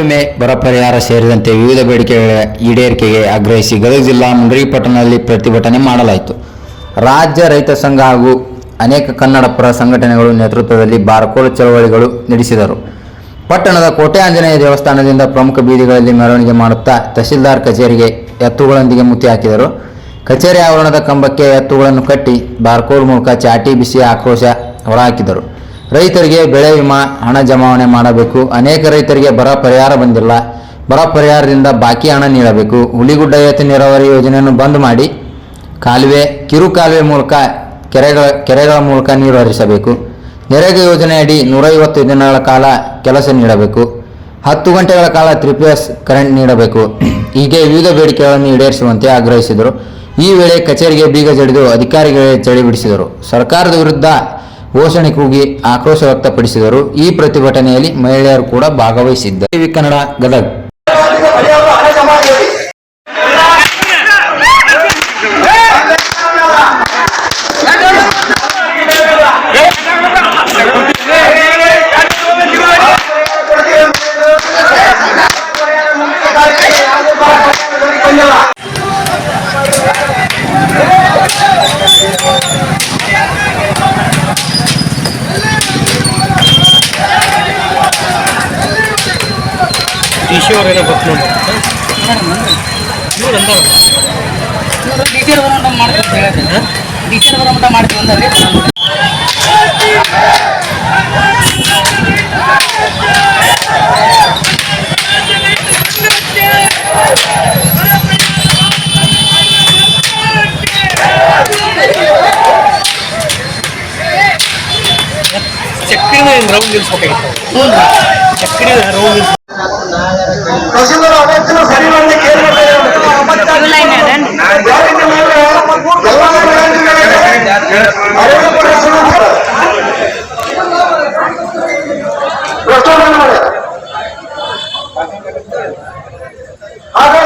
ವಿಮೆ ಬರ ಪರಿಹಾರ ಸೇರಿದಂತೆ ವಿವಿಧ ಬೇಡಿಕೆಗಳ ಈಡೇರಿಕೆಗೆ ಆಗ್ರಹಿಸಿ ಗದಗ ಜಿಲ್ಲಾ ಮುಂಡರಿ ಪಟ್ಟಣದಲ್ಲಿ ಪ್ರತಿಭಟನೆ ಮಾಡಲಾಯಿತು. ರಾಜ್ಯ ರೈತ ಸಂಘ ಹಾಗೂ ಅನೇಕ ಕನ್ನಡ ಪರ ಸಂಘಟನೆಗಳು ನೇತೃತ್ವದಲ್ಲಿ ಬಾರ್ಕೋಲ್ ಚಳವಳಿಗಳು ನಡೆಸಿದರು. ಪಟ್ಟಣದ ಕೋಟೆ ಆಂಜನೇಯ ದೇವಸ್ಥಾನದಿಂದ ಪ್ರಮುಖ ಬೀದಿಗಳಲ್ಲಿ ಮೆರವಣಿಗೆ ಮಾಡುತ್ತಾ ತಹಶೀಲ್ದಾರ್ ಕಚೇರಿಗೆ ಎತ್ತುಗಳೊಂದಿಗೆ ಮುತ್ತಿ ಹಾಕಿದರು. ಕಚೇರಿ ಆವರಣದ ಕಂಬಕ್ಕೆ ಎತ್ತುಗಳನ್ನು ಕಟ್ಟಿ ಬಾರ್ಕೋಲ್ ಮೂಲಕ ಚಾಟಿ ಬಿಸಿ ಆಕ್ರೋಶ ಹೊರಹಾಕಿದರು. ರೈತರಿಗೆ ಬೆಳೆ ವಿಮಾ, ಹಣ ಜಮಾವಣೆ ಮಾಡಬೇಕು. ಅನೇಕ ರೈತರಿಗೆ ಬರ ಪರಿಹಾರ ಬಂದಿಲ್ಲ. ಬರ ಪರಿಹಾರದಿಂದ ಬಾಕಿ ಹಣ ನೀಡಬೇಕು. ಹುಲಿಗುಡ್ಡ ಏತ ನೀರಾವರಿ ಯೋಜನೆಯನ್ನು ಬಂದ್ ಮಾಡಿ ಕಾಲುವೆ, ಕಿರು ಕಾಲುವೆ ಮೂಲಕ ಕೆರೆಗಳ ಕೆರೆಗಳ ಮೂಲಕ ನೀರು ಹರಿಸಬೇಕು. ನೆರೆಗೆ ಯೋಜನೆಯಡಿ ನೂರೈವತ್ತು ದಿನಗಳ ಕಾಲ ಕೆಲಸ ನೀಡಬೇಕು. ಹತ್ತು ಗಂಟೆಗಳ ಕಾಲ ತ್ರಿಪಿಎಸ್ ಕರೆಂಟ್ ನೀಡಬೇಕು. ಹೀಗೆ ವಿವಿಧ ಬೇಡಿಕೆಗಳನ್ನು ಈಡೇರಿಸುವಂತೆ ಆಗ್ರಹಿಸಿದರು. ಈ ವೇಳೆ ಕಚೇರಿಗೆ ಬೀಗ ಜಡಿದು ಅಧಿಕಾರಿಗಳಿಗೆ ಚಳಿ ಬಿಡಿಸಿದರು. ಸರ್ಕಾರದ ವಿರುದ್ಧ ಘೋಷಣೆ ಕೂಗಿ ಆಕ್ರೋಶ ವ್ಯಕ್ತಪಡಿಸಿದರು. ಈ ಪ್ರತಿಭಟನೆಯಲ್ಲಿ ಮಹಿಳೆಯರು ಕೂಡ ಭಾಗವಹಿಸಿದ್ದರು. ಟಿವಿ ಕನ್ನಡ ಗದಗ್. ಈಶ್ವರೇನೋ ಗೊತ್ತು ನೋಡಿ. ಇವ್ರು ಅಂದವ್ರು. ಇವರು ಮಾಡ್ತೀವಿ ಹೇಳಿದ್ರೆ ಟೀಚರ್ ಬರೋಂಟ ಮಾಡ್ತೀವಿ ಅಂದಲ್ಲಿ ಚಕ್ರಿನ ರೌಂಡ್ ನಿಲ್ಸ್ಬೇಕಾಗಿತ್ತು? ಚಕ್ರಿನ ರೌಂಡ್ ನಿಲ್ಸ್ వసుంధర అభ్యర్థులు సరివంది కేంద్ర ఆఖరి